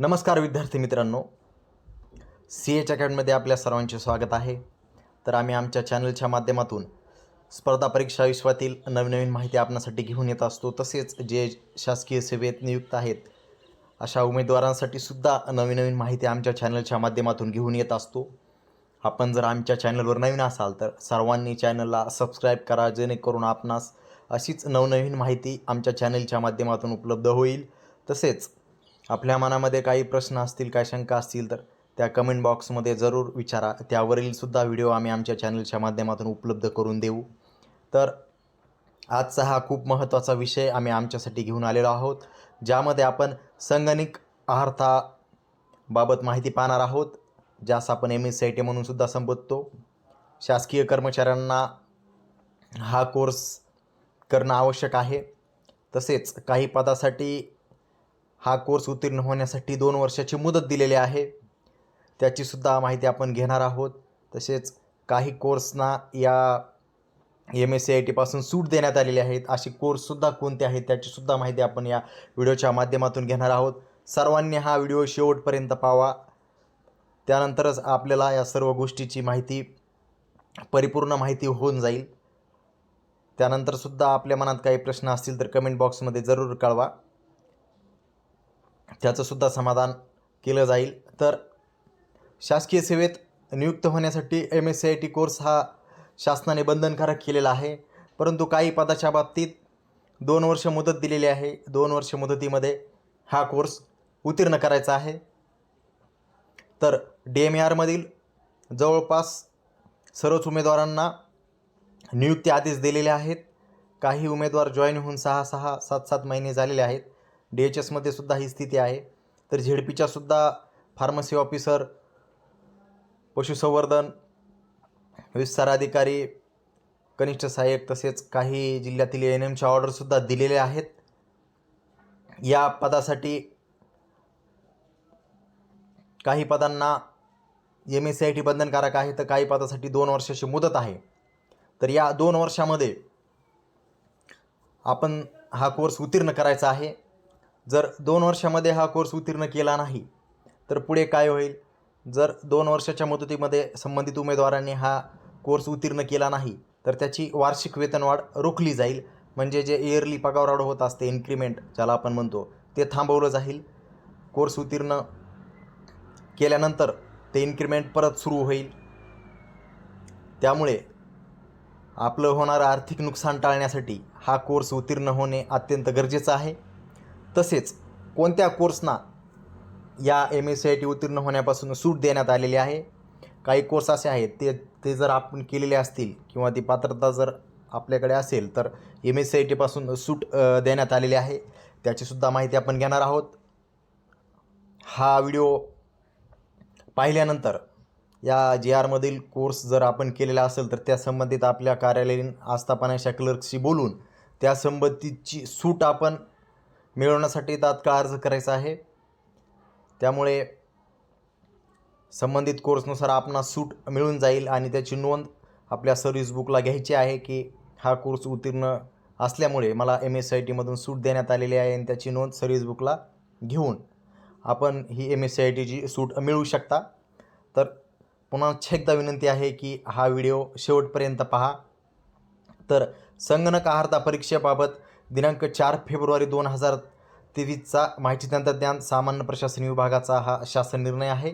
नमस्कार विद्यार्थी मित्रांनो. सी एच अकॅडमीमध्ये आपल्या सर्वांचे स्वागत आहे. तर आम्ही आमच्या चॅनलच्या माध्यमातून स्पर्धा परीक्षा विश्वातील नवनवीन माहिती आपणासाठी घेऊन येत असतो. तसेच जे शासकीय सेवेत नियुक्त आहेत अशा उमेदवारांसाठी सुद्धा नवीन नवीन माहिती आमच्या चॅनलच्या माध्यमातून घेऊन येत असतो. आपण जर आमच्या चॅनलवर नवीन असाल तर सर्वांनी चॅनलला सबस्क्राईब करा जेणेकरून आपणास अशीच नवनवीन माहिती आमच्या चॅनलच्या माध्यमातून उपलब्ध होईल. तसेच आपल्या मनामध्ये काही प्रश्न असतील काय शंका असतील तर त्या कमेंट बॉक्समध्ये जरूर विचारा. त्यावरील सुद्धा व्हिडिओ आम्ही आमच्या चॅनलच्या माध्यमातून उपलब्ध करून देऊ. तर आजचा हा खूप महत्त्वाचा विषय आम्ही आमच्यासाठी घेऊन आलेलो आहोत ज्यामध्ये आपण संगणिक आहारताबाबत माहिती पाहणार आहोत ज्यास आपण M S C I T म्हणूनसुद्धा संबोधतो. शासकीय कर्मचाऱ्यांना हा कोर्स करणं आवश्यक आहे. तसेच काही पदासाठी हा कोर्स उत्तीर्ण होण्यासाठी दोन वर्षाची मुदत दिलेली आहे. त्याचीसुद्धा माहिती आपण घेणार आहोत. तसेच काही कोर्सना या एम एस सी आय टीपासून सूट देण्यात आलेली आहेत. असे कोर्ससुद्धा कोणते आहेत त्याचीसुद्धा माहिती आपण या व्हिडिओच्या माध्यमातून घेणार आहोत. सर्वांनी हा व्हिडिओ शेवटपर्यंत पावा. त्यानंतरच आपल्याला या सर्व गोष्टीची माहिती परिपूर्ण माहिती होऊन जाईल. त्यानंतरसुद्धा आपल्या मनात काही प्रश्न असतील तर कमेंट बॉक्समध्ये जरूर कळवा. त्याचंसुद्धा समाधान केलं जाईल. तर शासकीय सेवेत नियुक्त होण्यासाठी M S C I T course हा शासनाने बंधनकारक केलेला आहे. परंतु काही पदाच्या बाबतीत दोन वर्ष मुदत दिलेली आहे. दोन वर्ष मुदतीमध्ये हा कोर्स उत्तीर्ण करायचा आहे. तर डी एम ए आरमधील जवळपास सर्वच उमेदवारांना नियुक्ती आदेश दिलेले आहेत. काही उमेदवार जॉईन होऊन सहा सहा सात सात महिने झालेले आहेत. डी एच एसमध्ये सुद्धा ही स्थिती आहे. तर झेडपीच्या सुद्धा फार्मसी ऑफिसर पशुसंवर्धन विस्ताराधिकारी कनिष्ठ सहाय्यक तसेच काही जिल्ह्यातील एन एमच्या ऑर्डरसुद्धा दिलेले आहेत. या पदासाठी काही पदांना M S C I T बंधनकारक आहे तर काही पदासाठी दोन वर्षाची मुदत आहे. तर या दोन वर्षामध्ये आपण हा कोर्स उत्तीर्ण करायचा आहे. जर दोन वर्षामध्ये हा कोर्स उत्तीर्ण केला नाही तर पुढे काय होईल? जर दोन वर्षाच्या मुदतीमध्ये संबंधित उमेदवारांनी हा कोर्स उत्तीर्ण केला नाही तर त्याची वार्षिक वेतनवाढ रोखली जाईल. म्हणजे जे इयरली पगारवाढ होत असते इन्क्रीमेंट ज्याला आपण म्हणतो ते थांबवलं जाईल. कोर्स उत्तीर्ण केल्यानंतर ते इन्क्रीमेंट परत सुरू होईल. त्यामुळे आपलं होणारं आर्थिक नुकसान टाळण्यासाठी हा कोर्स उत्तीर्ण होणे अत्यंत गरजेचं आहे. तसेच कोणत्या कोर्सना या M S C I T उत्तीर्ण होण्यापासून सूट देण्यात आलेली आहे? काही कोर्स असे आहेत ते ते जर आपण केलेले असतील किंवा ती पात्रता जर आपल्याकडे असेल तर एम एस सी आय टीपासून सूट देण्यात आलेली आहे. त्याचीसुद्धा माहिती आपण घेणार आहोत. हा व्हिडिओ पाहिल्यानंतर या जी आरमधील कोर्स जर आपण केलेला असेल तर त्या संबंधित आपल्या कार्यालयीन आस्थापनाच्या क्लर्कशी बोलून त्या संबंधितची सूट आपण मिळवण्यासाठी तात्काळ अर्ज करायचा आहे. त्यामुळे संबंधित कोर्सनुसार आपणास सूट मिळून जाईल आणि त्याची नोंद आपल्या सर्व्हिस बुकला घ्यायची आहे की हा कोर्स उत्तीर्ण असल्यामुळे मला एम एस सी आय टीमधून सूट देण्यात आलेली आहे आणि त्याची नोंद सर्व्हिस बुकला घेऊन आपण ही एम एस सी आय टीची सूट मिळवू शकता. तर पुन्हा एकदा विनंती आहे की हा व्हिडिओ शेवटपर्यंत पहा. तर संगणक आहारता परीक्षेबाबत दिनांक चार फेब्रुवारी दोन हजार तेवीसचा माहिती तंत्रज्ञान सामान्य प्रशासन विभागाचा हा शासन निर्णय आहे.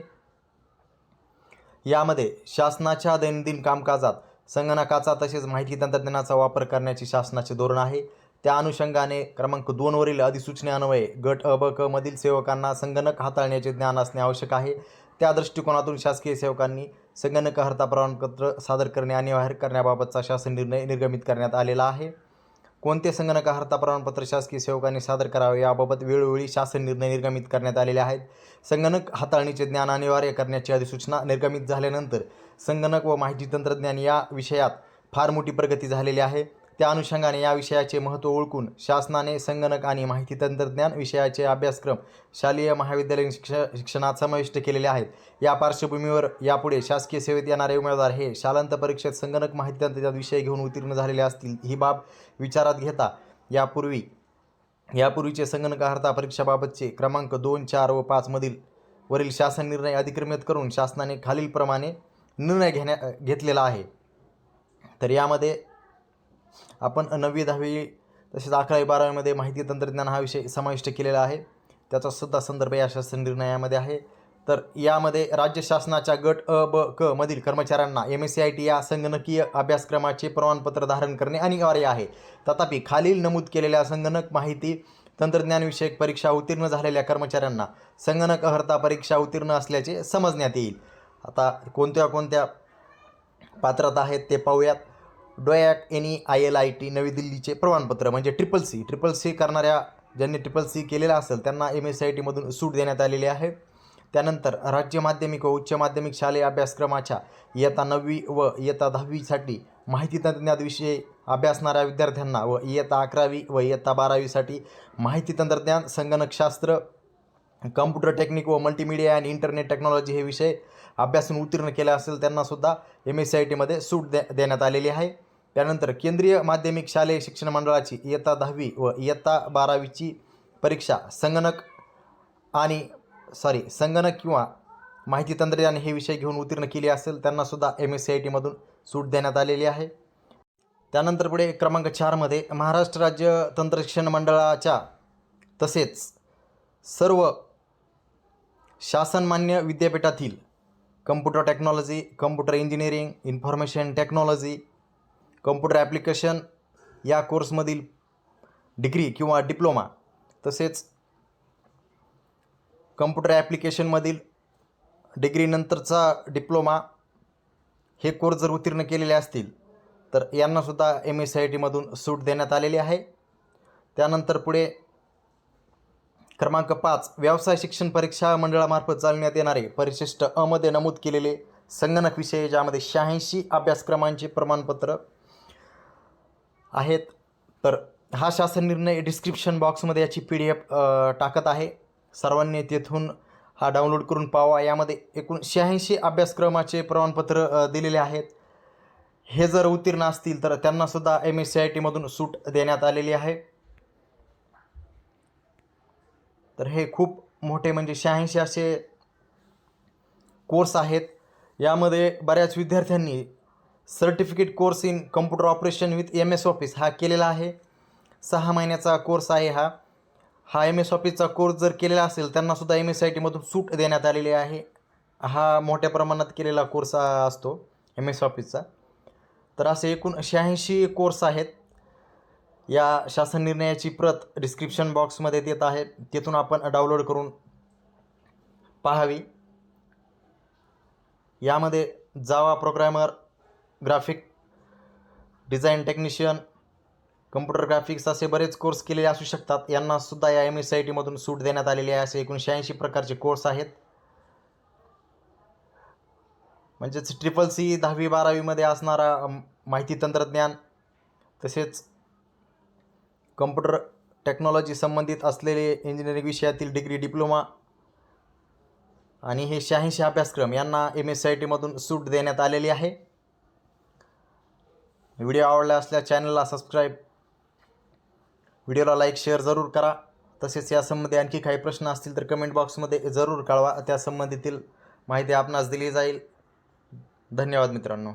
यामध्ये शासनाच्या दैनंदिन कामकाजात संगणकाचा तसेच माहिती तंत्रज्ञानाचा वापर करण्याचे शासनाचे धोरण आहे. त्या अनुषंगाने क्रमांक दोनवरील अधिसूचनेअन्वये गट अ ब क मधील सेवकांना संगणक हाताळण्याचे ज्ञान असणे आवश्यक आहे. त्या दृष्टिकोनातून शासकीय सेवकांनी संगणक हर्ता प्रमाणपत्र सादर करणे अनिवार्य करण्याबाबतचा शासन निर्णय निर्गमित करण्यात आलेला आहे. कोणते संगणक हरता प्रमाणपत्र शासकीय सेवकांनी सादर करावे? याबाबत वेळोवेळी शासन निर्णय निर्गमित करण्यात आलेले आहेत. संगणक हाताळणीचे ज्ञान अनिवार्य करण्याची अधिसूचना निर्गमित झाल्यानंतर संगणक व माहिती तंत्रज्ञान या विषयात फार मोठी प्रगती झालेली आहे. त्या अनुषंगाने या विषयाचे महत्त्व ओळखून शासनाने संगणक आणि माहिती तंत्रज्ञान विषयाचे अभ्यासक्रम शालेय महाविद्यालयीन शिक्ष शिक्षणात समाविष्ट केलेले आहेत. या पार्श्वभूमीवर यापुढे शासकीय सेवेत येणारे उमेदवार हे शालांत परीक्षेत संगणक माहिती तंत्रज्ञान विषय घेऊन उत्तीर्ण झालेले असतील ही बाब विचारात घेता यापूर्वी यापूर्वीचे संगणक अर्हता परीक्षाबाबतचे क्रमांक दोन चार व पाचमधील वरील शासन निर्णय अधिक्रमित करून शासनाने खालीलप्रमाणे निर्णय घेण्या घेतलेला आहे. तर यामध्ये आपण नववी दहावी तसेच अकरावी बारावीमध्ये माहिती तंत्रज्ञान हा विषय समाविष्ट केलेला आहे. त्याचा सुद्धा संदर्भ या शासन निर्णयामध्ये आहे. तर यामध्ये राज्य शासनाच्या गट अ ब क मधील कर्मचाऱ्यांना M S C I T या संगणकीय अभ्यासक्रमाचे प्रमाणपत्र धारण करणे अनिवार्य आहे. तथापि खालील नमूद केलेल्या संगणक माहिती तंत्रज्ञानविषयक परीक्षा उत्तीर्ण झालेल्या कर्मचाऱ्यांना संगणक अर्हता परीक्षा उत्तीर्ण असल्याचे समजण्यात येईल. आता कोणत्या कोणत्या पात्रता आहेत ते पाहूयात. DOEACC N I E L I T नवी दिल्लीचे प्रमाणपत्र म्हणजे ट्रिपल सी ट्रिपल सी करणाऱ्या ज्यांनी ट्रिपल सी केलेलं असेल त्यांना एम एस सी आय टीमधून सूट देण्यात आलेली आहे. त्यानंतर राज्य माध्यमिक व उच्च माध्यमिक शालेय अभ्यासक्रमाच्या इयत्ता नववी व इयत्ता दहावीसाठी माहिती तंत्रज्ञानाविषयी अभ्यासणाऱ्या विद्यार्थ्यांना व इयत्ता अकरावी व इयत्ता बारावीसाठी माहिती तंत्रज्ञान संगणकशास्त्र कम्प्युटर टेक्निक व मल्टीमीडिया आणि इंटरनेट टेक्नॉलॉजी हे विषय अभ्यासून उत्तीर्ण केले असेल त्यांनासुद्धा एम एस सी आय टीमध्ये सूट दे देण्यात आलेली आहे. त्यानंतर केंद्रीय माध्यमिक शालेय शिक्षण मंडळाची इयत्ता दहावी व इयत्ता बारावीची परीक्षा संगणक आणि सॉरी संगणक किंवा माहिती तंत्रज्ञान हे विषय घेऊन उत्तीर्ण केली असेल त्यांनासुद्धा एम एस सी आय टीमधून सूट देण्यात आलेली आहे. त्यानंतर पुढे क्रमांक चारमध्ये महाराष्ट्र राज्य तंत्रशिक्षण मंडळाच्या तसेच सर्व शासनमान्य विद्यापीठातील computer technology computer engineering information technology computer application या कोर्समधील डिग्री किंवा डिप्लोमा तसेच कम्प्युटर ॲप्लिकेशनमधील डिग्रीनंतरचा डिप्लोमा हे कोर्स जर उत्तीर्ण केलेले असतील तर यांनासुद्धा एम एस सी आय टीमधून सूट देण्यात आलेली आहे. त्यानंतर पुढे क्रमांक पाच व्यवसाय शिक्षण परीक्षा मंडळामार्फत चालण्यात येणारे परिशिष्ट अमध्ये नमूद केलेले संगणक विषय ज्यामध्ये शहाऐंशी अभ्यासक्रमांचे प्रमाणपत्र आहेत. तर हा शासन निर्णय डिस्क्रिप्शन बॉक्समध्ये याची पी डी एफ टाकत आहे. सर्वांनी तेथून हा डाउनलोड करून पावा. यामध्ये एकूण शहाऐंशी अभ्यासक्रमाचे प्रमाणपत्र दिलेले आहेत. हे जर उत्तीर्ण असतील तर त्यांनासुद्धा एम एस सी आय टीमधून सूट देण्यात आलेली आहे. तर हे खूप मोठे म्हणजे शहाऐंशी असे कोर्स आहेत. यामध्ये बऱ्याच विद्यार्थ्यांनी certificate course in computer operation with M S office हा केलेला आहे. सहा महिन्याचा कोर्स आहे हा. हा एम एस ऑफिसचा कोर्स जर केलेला असेल त्यांनासुद्धा एम एस आय टीमधून सूट देण्यात आलेली आहे. हा मोठ्या प्रमाणात केलेला कोर्स असतो एम एस ऑफिसचा तर असे एकूण शहाऐंशी कोर्स आहेत. या शासन निर्णयाची प्रत डिस्क्रिप्शन बॉक्समध्ये देत आहे. तिथून आपण डाउनलोड करून पाहावी. यामध्ये Java programmer graphic design technician computer graphics असे बरेच कोर्स केलेले असू शकतात. यांनासुद्धा या एम एस आय टीमधून सूट देण्यात आलेली आहे. असे एकूण शहाऐंशी प्रकारचे कोर्स आहेत. म्हणजेच ट्रिपल सी दहावी बारावीमध्ये असणारा माहिती तंत्रज्ञान तसेच कम्प्युटर टेक्नॉलॉजी संबंधित असलेले इंजिनिअरिंग विषयातील डिग्री डिप्लोमा आणि हे शहाऐंशी अभ्यासक्रम यांना एम एस सी आय टीमधून सूट देण्यात आलेली आहे. व्हिडिओ आवडला असल्यास चॅनलला सबस्क्राईब व्हिडिओला लाईक शेअर जरूर करा. तसेच यासंबंधी आणखी काही प्रश्न असतील तर कमेंट बॉक्समध्ये जरूर कळवा. त्या संबंधीतील माहिती आपणास दिली जाईल. धन्यवाद मित्रांनो.